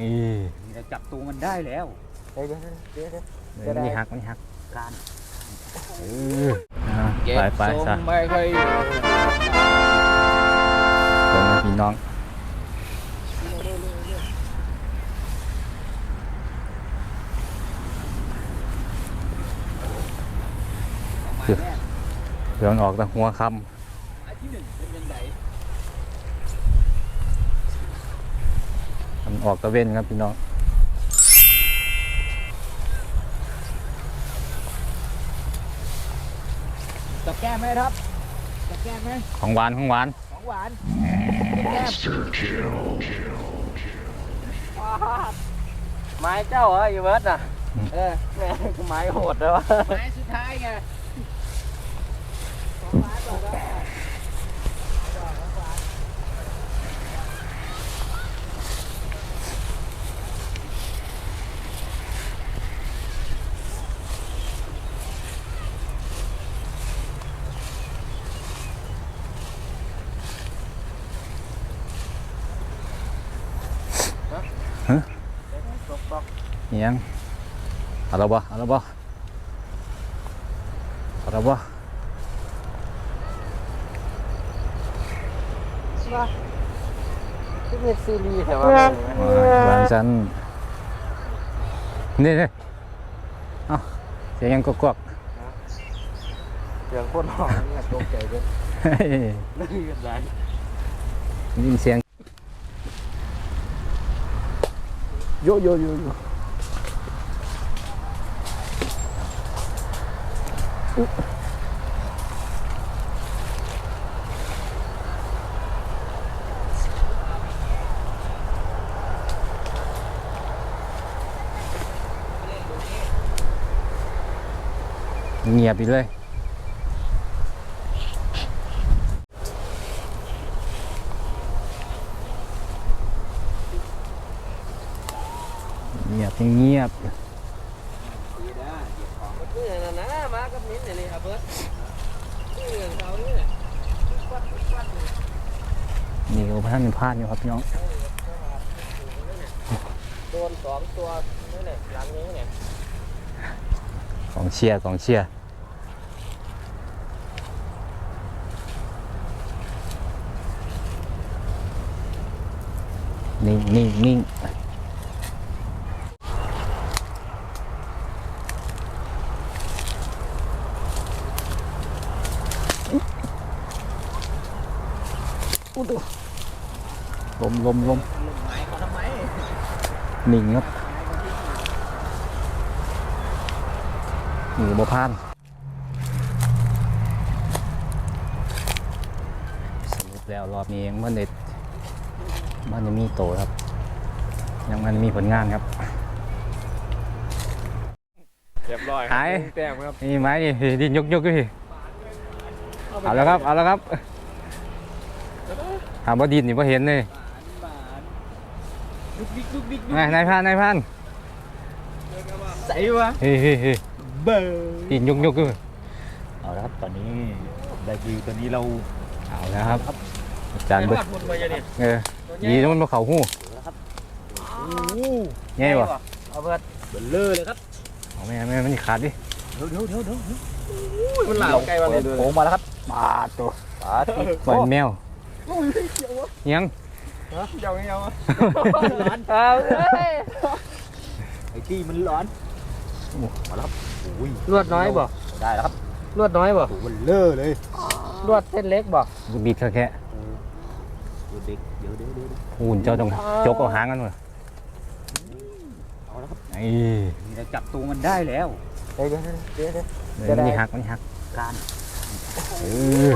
นี่จะจับตัวมันได้แล้ว เดี๋ยวเดี๋ยวเดี๋ยวเดี๋ยวเดี๋ยวนี่หักนี่หักการเอออะไปไปซะไม่ค่อยเดินมาพี่น้องเดี๋ยวมันออกแต่หัวคอันที่หนึ่งเป็นยังไงำมัน ออกตะเว้นครับพี่น้องจับแก้มไหมครับจับแก้มไหมของหวานของหวานของหวานจับแก้มไม้เจ้าเหรออยู่เบิร์ดอะเออแม่งไม้โหดเลยวะไม้สุดท้ายไงของหวานก่อนแล้ว เนียงเอาและบ่เอาและบ่เอาและบ่ที่เป็นซีรีส์แต่ว่า อ่าหวานจันนี่นี่ เงียงโคตรหอมเนี่ยตกเลย ๆเฮ้ย นี่กันไร ได้ยินเสียงโยโยโยโยเงียบไปเลยเงียบเงียบ นี่นะนะมากับมิ้นท์นี่ครับเบิร์ดนี่เรื่องเขานี่แหละวัดวัดนี่ นี่ก็ท่านเป็นพลาดอยู่ครับพี่น้องโดนสองตัวนี่แหละหลังนี้เนี่ยกองเชียร์กองเชียร์นิ่งนิ่งนิ่ง มลมลมไม้เขาทำไมนิ่งครับนี่บ่พานสรุปแล้วรอบนี้ยังมันเด็ดมันจะมีโตครับ ยังมันมีผลงานครับเรียบร้อยหายแต้มครับนี่ไม้นี่ดินยกยกดิเอาแล้วครับ เอาแล้วครับถามว่าดินนี่พอเห็นเลยบาท ลุกดิกลุกดิกนายนายพานนายพานใส่วะเฮ้ยเฮ้ยเฮ้ยเบอร์ดินยกยกด้วยเอาละครับตอนนี้ได้วิวตอนนี้เราเอาแล้วครับอาจารย์เบิดหมดไปยังนี่เออดีนะมันมาเข่าหู้โอ้ง่ายวะเอาเบิร์ดเบลเลอร์เลยครับเอาแม่แม่มันขาดดิเดี๋ยวเดี๋ยวเดี๋ยวเดี๋ยวมันหลาวไกลวันเลยดูโผล่มาแล้วครับปาดตัวปาดปล่อยแมวยัง เยาเยาร้อนเอาเฮ้ยไอ้ที่มันร้อนมาแล้วครับโอ้ยลวดน้อยบ่ได้แล้วครับลวดน้อยบ่โอ้เบลเลอร์เลยลวดเส้นเล็กบ่บิดแค่แค่เดี๋ยวเด็กเดี๋ยวเดี๋ยวเดี๋ยวหุ่นเจ้าต้องจกเอาหางกันเลยเอาแล้วครับไอ้จะจับตัวมันได้แล้วเดี๋ยวเดี๋ยวเดี๋ยวเดี๋ยวเดี๋ยวมันนี่หักมันหักการเออ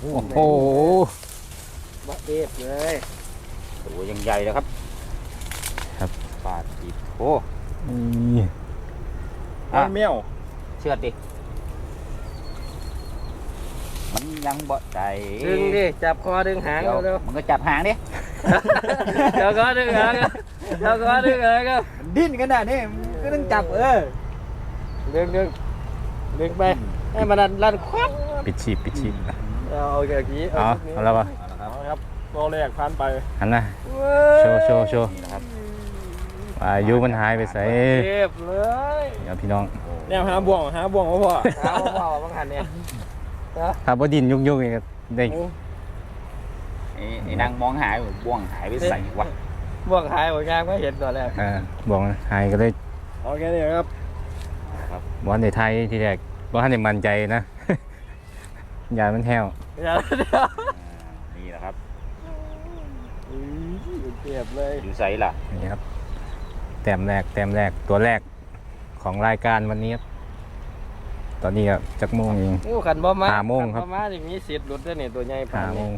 โอ้โหบ่เอฟเลย ตัวยังใหญ่เลยครับ ครับปาดติดโอ้นี่อะเมียวเชือดดิมันยังบ่ใจดึงดิจับคอดึงหางเดี๋ยวเร็วมันก็จับหางดิๆเดี๋ยวก็ดึงหางครับเดี๋ยวก็ดึงหางครับมันดิ้นกันน่ะนี่มันก็ต้องจับเออดึงดึงดึงไปให้มันลั่นลั่นควัดปิดชีพปิดชีพเอาเอาอย่างนี้เอาเอาแล้วปะเอา ละครับเอาครับตัวแรกผ่านไปหันนะโชว์โชว์โชว์นี่นะครับอายุมันหายไปใส่เก็บเลยเดี๋ยวพี่น้องแนวหาบ่วงหาบ่วงมาพ่อหาว่าว่าบางหันเนี่ยถ้าบ่ดินยุกๆนี่ก็ได้ไอ้ไอ้นางมองหายแบบบ่วงหายไปใส่วะบ่วงหายบ่งามไม่เห็นตอนแรกอ่าบอกหายก็เลยโอเคนี่ครับบ่ทันได้ไทยที่แรกบ่ทันได้มั่นใจนะยามันแห้วเดี๋ยวเดี๋ยว อ่านี่แหละครับ อื้ อเก็บเลยอยู่ใส่ล่ะนี่ครับแต้มแรกแต้มแรกตัวแรกของรายการวันนี้ครับตอนนี้ก็จักโมงเอง งูขันบ่มาห้าโมงครับ ขันบ่มานี่มีสิทธิ์หลุดได้นี่ตัวใหญ่ปาห้านโมนี้ง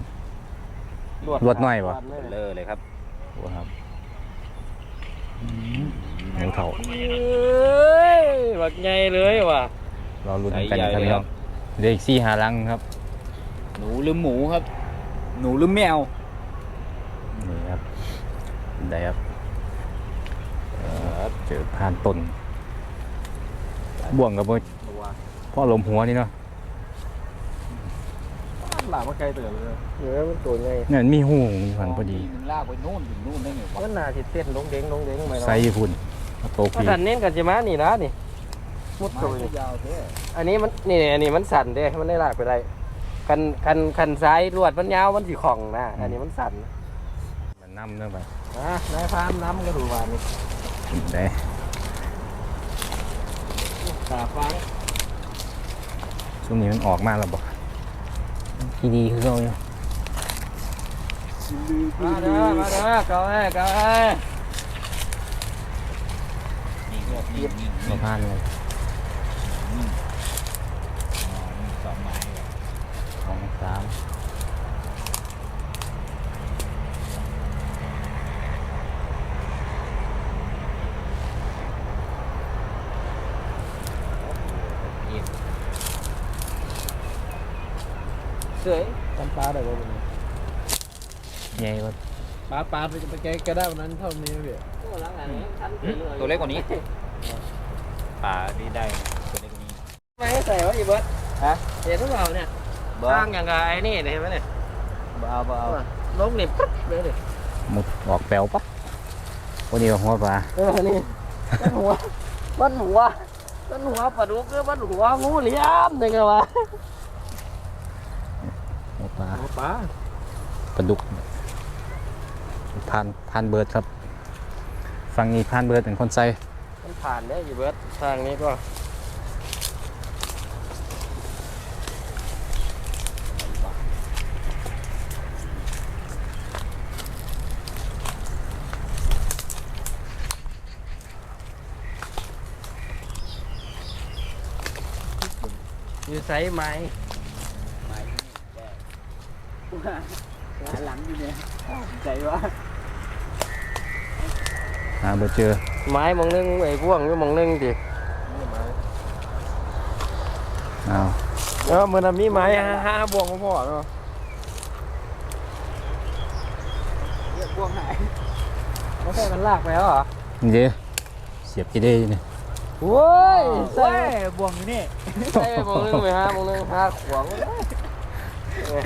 รวดรวดหน่อยบ่รวดเลยเลอเลยครับโอ้ครับหมูเถาเอ้ยบักใหญ่เลยว่ะรอลุ้นกันครับพี่น้องเหลืออีกสี่หาลังครับ หนูหรือหมูครับ หนูหรือแมวนี่ครับ ได้ครับเอ่อเจอผ่านต้นบ่วงกับบ่ตัวพ่อลมหัวนี่เนาะหลามาไกลเตือนเลยเนื้อมันตัวใหญ่เนี่ยมีหูมีหันพอดีมันลากไปนู่นถึงนู่นได้ไงวะมันน่าสิเต้นลงเด้งลงเด้งไปเนาะไซญี่ปุ่นโตถ้าปีทันเน้นกันจิมานี่นะนี่มุดไม้ตัวก็นี่ยาวแท้อันนี้มันนี่อันนี้มันสั่นเด้มันได้ลากไปได้คันคันคันซ้ายรวดมันยาวมันสิของนะอันนี้มันสั่นมันน้ำเนาะไป นะนายพามน้ำก็ดูว่านี่ได้ตาฟังช่วงนี้มันออกมาแล้วบอกทีดีคือเขาอยู่มาเด้อมาเด้อเกาเอ้ยเกาเอ้ยนี่ก็นี่นี่มานี่พานเลยนี่อ๋อนี่สองไม้เลยสองสาม เสยจำปลาได้บ่เป็นใหญ่ว่าปลาปลาไปไปแกกระด้างนั้นเท่านี้พี่ตัวเล็กกว่านี้ป่านี่ได้ตัวเล็กกว่านี้ไม่ให้ใส่วะอีเบิร์ดฮะเห็นหรือเปล่าเนี่ยสร้างอย่างไงไอ้นี่เห็นไหมเนี่ยเบาเบาลงนี่ปุ๊บเลยดิมุดออกแปลวปั๊บวันนี้ก็หัวปลาเออนี่มันหัวมันหัวมันหัวปลาดุกหรือมันหัวงูเหลี่ยมนี่ไงวะหัว ปลาปลาปลาดุกพานพานเบิร์ดครับฟังนี้พานเบิร์ดเป็นคนใส่มันผ่านได้อีเบิร์ดทางนี้ก็อยู่ไซส์ไม้ หลังอยู่เนี่ยใจวะหาเบอร์เจอไม้มองนึงไอ้พ่วงอยู่มองนึงดิอ้าวเออมันมีไม้ห้าห้าบวงพ่อเนาะเรียกบ่วงหายไม่ใช่มันลากไปแล้วเหรอนี่เด้เสียบกี่ได้นี่โว้ยใส่บ่วงอยู่นี่ใส่ไปมองนึงไปห้ามองนึงห้าขวางเลยเออ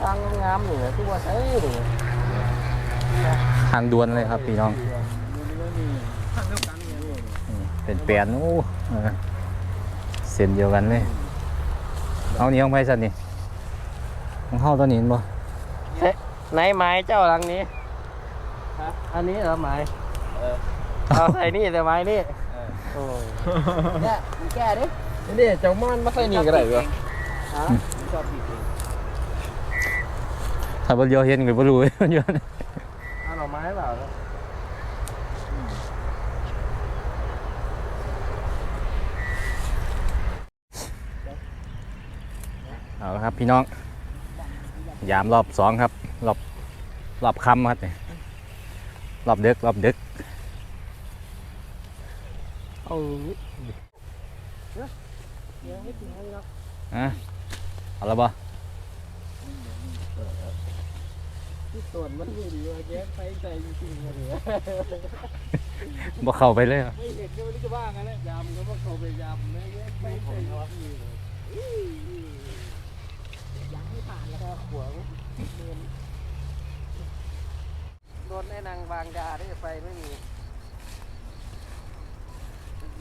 ทางงามๆอยู่นะที่ว่าใช้ดิทางด่วนเลยครับพี่น้องอืมเป็นเปลี่ยนโอ้เออเส้นเดียวกันเลย เอานี่ของไพสันนี่ของเข้าตัวนี้เห็นบ่ไหนไม้เจ้าหลังนี้อันนี้เหรอไม้เอาใส่นี่แต่ไม้นี่โอ้ยเนี่ยมึงแก้ดินี่เจ้ามันมาใส่นี่ก็ได้เหรอ ฮะชอบผิดเอง ถ้าบ่เดียวเห็นก็บ่รู้มันอยู่เอาหน่อไม้เปล่าเอาละครับพี่น้อง ยามรอบสองครับ รอบรอบค่ำครับนี่รอบดึกรอบดึกเอายังไม่ถึงแล้วอะเอาละบ่ ที่ส่วนมันไม่ดีว่าแกไปใจจริงๆเลยบ่เข้าไปเลยอะไม่เห็นก็ไม่รู้จะว่าไงแล้วยำก็ว่าเขาไปยำนะแกไปใจจริงๆเลยยังไม่ผ่านแล้วครับหัวโดนโดนไอ้นางบางยาได้ไปไม่มี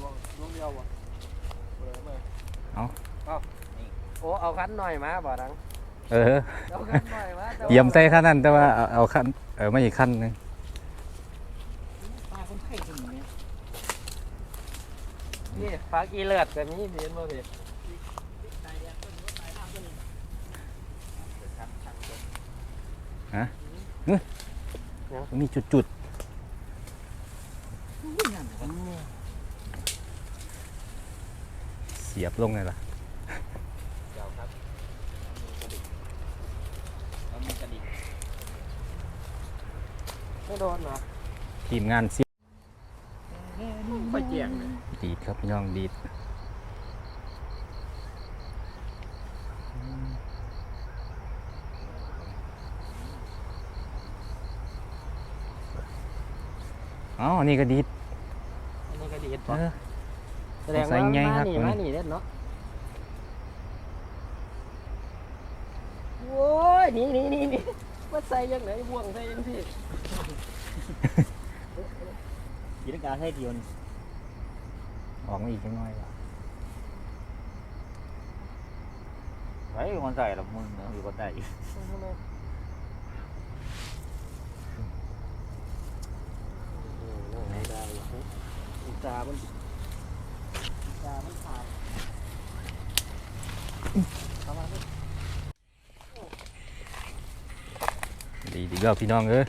วงดวงเดียววะเปิดมาโอ้เอาคันหน่อยมาบ่ดัง เออเอาคันหน่อยมาแต่ว่าเยี่ยมใส่ขั้นนั้นแต่ว่าเอาเอาขั้นเออไม่อีกขั้นหนึงปลาคนไข้ตรงนี้นี่ปลากีเลือดก็มีเห็นบ่พี่มีจุดจุดๆเสียบลงเลยล่ะ เจ้าครับแล้วมีกระดิ่ง ไม่โดนเหรอทีมงานเสียบค่อยเจียงเลยดีดครับพี่น้องดีดอ๋ออันนี่ก็ดีดอันนี้ก็ดีดเอปะอ แสดงใส่ว่าไงมาครับนี่ตรงนี้มานี่เด็ดเนาะโว้ยนี่นี่นี่นี่มาใส่ยังไงบ่วงใส่ยังพี่ ยีนกาให้เดียวนี่ออกมาอีกจังน้อยล่ะไว้คนใส่หรอกมึงเนาะอยู่คนใส่อุตสาห์มันอุตสาห์มันขาดเข้ามาดิดีดีแล้วพี่น้องเอ้ย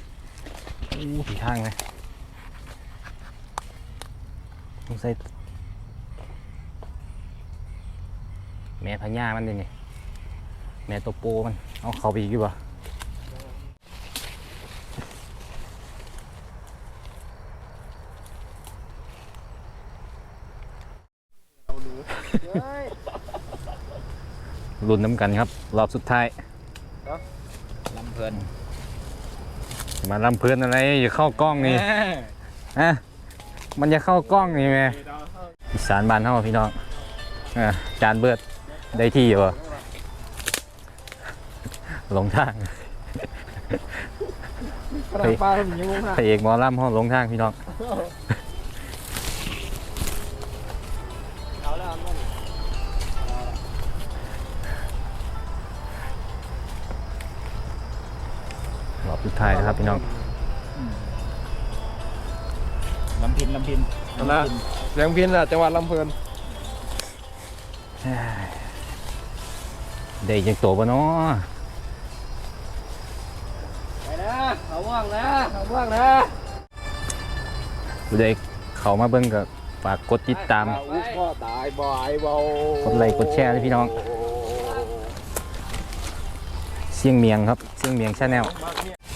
อู้ผีทางเลยต้องใส่แม่พญามันดินี่แม่ตัวโปมัน เอาเข้าไปอีกดีกว่าเฮ้ยลุ้นน้ำกันครับ รอบสุดท้ายลำเพลิน มาลำเพื่อนอะไรอย่าเข้ากล้องนี่ฮะมันจะเข้ากล้องนี่แม่อีสานบ้านเฮาพี่น้องอะจานเบิดได้ที่อยู่บ่หลงทางกระดาษปลามันอยู่ข้างพระเอกหมอลำห้องหลงทางพี่น้อง ท้ายนะครับพี่น้อง ลำพินลำพินนั่นนะเสียงพินอะจังหวัดลำเพลินได้ยังโตบ่เนาะไปนะเอาว่างนะเอาว่างนะผู้ใดเข้ามาเบิ่งก็ฝากกดติดตามอุ้ยพ่อตายบ่ายเบากดไลค์กดแชร์เลยพี่น้อง เสียงเมียงครับ เสียงเมียงชาแนลโ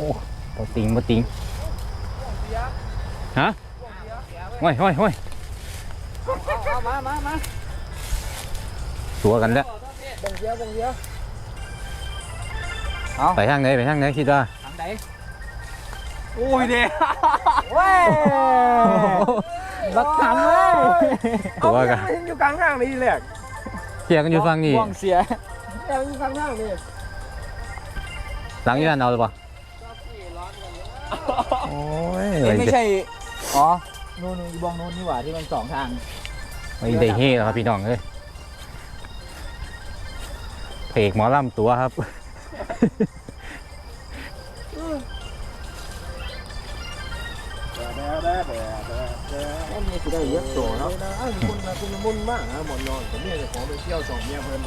อ้บ่ติงบ่ติงฮะห้อยห้อยห้อยเอามามามาตัวกันแล้วบ่งเดียวบ่งเดียวไปทางไหนไปทางไหนคิดว่าทางใดอุ้ยเด้เว้ยบักขำเว้ยตัวกันมันอยู่กลางทางนี่แหละเที่ยกันอยู่ฟังนี่ว่องเสียแต่มันอยู่ข้างทางนี่หลังอยี่นั่นเอาหรือเปล่าก็ขี่ร้ อนกันเลยโอ้ยเอ้ยไม่ใช่ อ๋อนู่นนู่นบองนู่นนี่หว่าที่มันสองทาง ไม่ได้เฮ่แล้วครับพี่น้องเอ้ยเพกหมอลำตัวครับ มันมีสิได้เยอะตัวเนาะไอ้คุณนะคุณมุ่นมากนะหมอนนอนผมเนี่ยจะขอไปเที่ยวสองเมียเพิ่น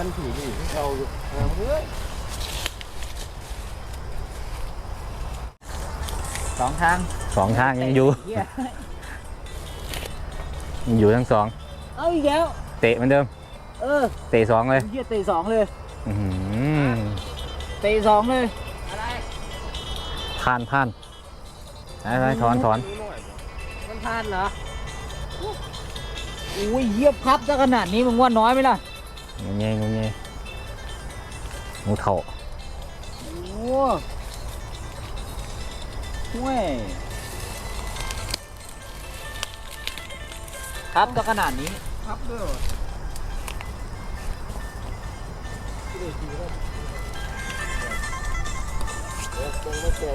จันผีนี่เราอยู่เออเฮ้ยสองทางสองทางยังอยู่ เหี้ยยังอยู่ทั้งสอง เอาอีกแล้ว เตะเหมือนเดิม เออเตะสองเลยเหี้ยเตะสองเลยอื้อหือเตะสองเลยอะไรผ่านผ่านไปไปถอนถอนมันทานเหรออุ้ยเยียบครับซะขนาดนี้มึงว่าน้อยไหมล่ะ งูเงี้ยงูเงี้ยงูเถ่าโอ้ห่วยครับซะขนาดนี้ครับเด้อ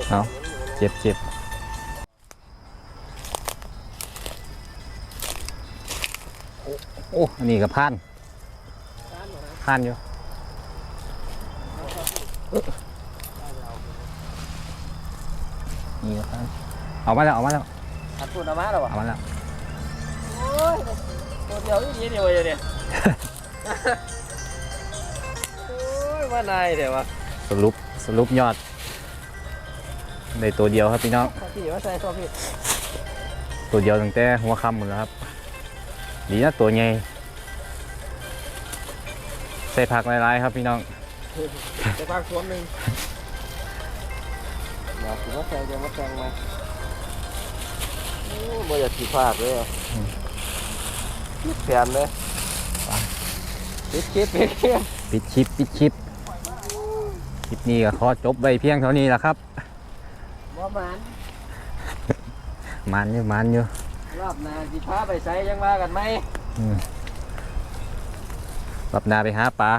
เอาเจ็บเจ็บโอ้โอ้อันนี้กับพาน พานอยู่เอ๊ะนี่กับพานเอามาแล้วเอามาแล้วอัดพูดเอามาแล้ววะเอามาแล้วโอ้ยตัวเดียวนี่เดียวเลยเนี่ย โอ้ยว่านายเดี๋ยววะสรุปสรุปยอดได้ตัวเดียวครับพี่น้อง พี่ว่าใส่ตัวพี่ตัวเดียวตั้งแต่หัวค่ำหมดแล้วครับดีนะตัวใหญ่ ใส่ผักหลายๆครับพี่น้องจะพักส่วนหนึ่งอยากถือว่าแซงจะมาแซงมาโอ้ยบ่อยากขี่ภาคเลยอะคิดแผนเลยปิดคลิปปิดคลิปปิดคลิปปิดคลิปคลิปนี้ก็ขอจบไปเพียงเท่านี้แหละครับบ่หมานมันอยู่มันอยู่รอบหน้าสิพาไปใส่ยังว่ากันไหม รอบหน้าไปหาปลา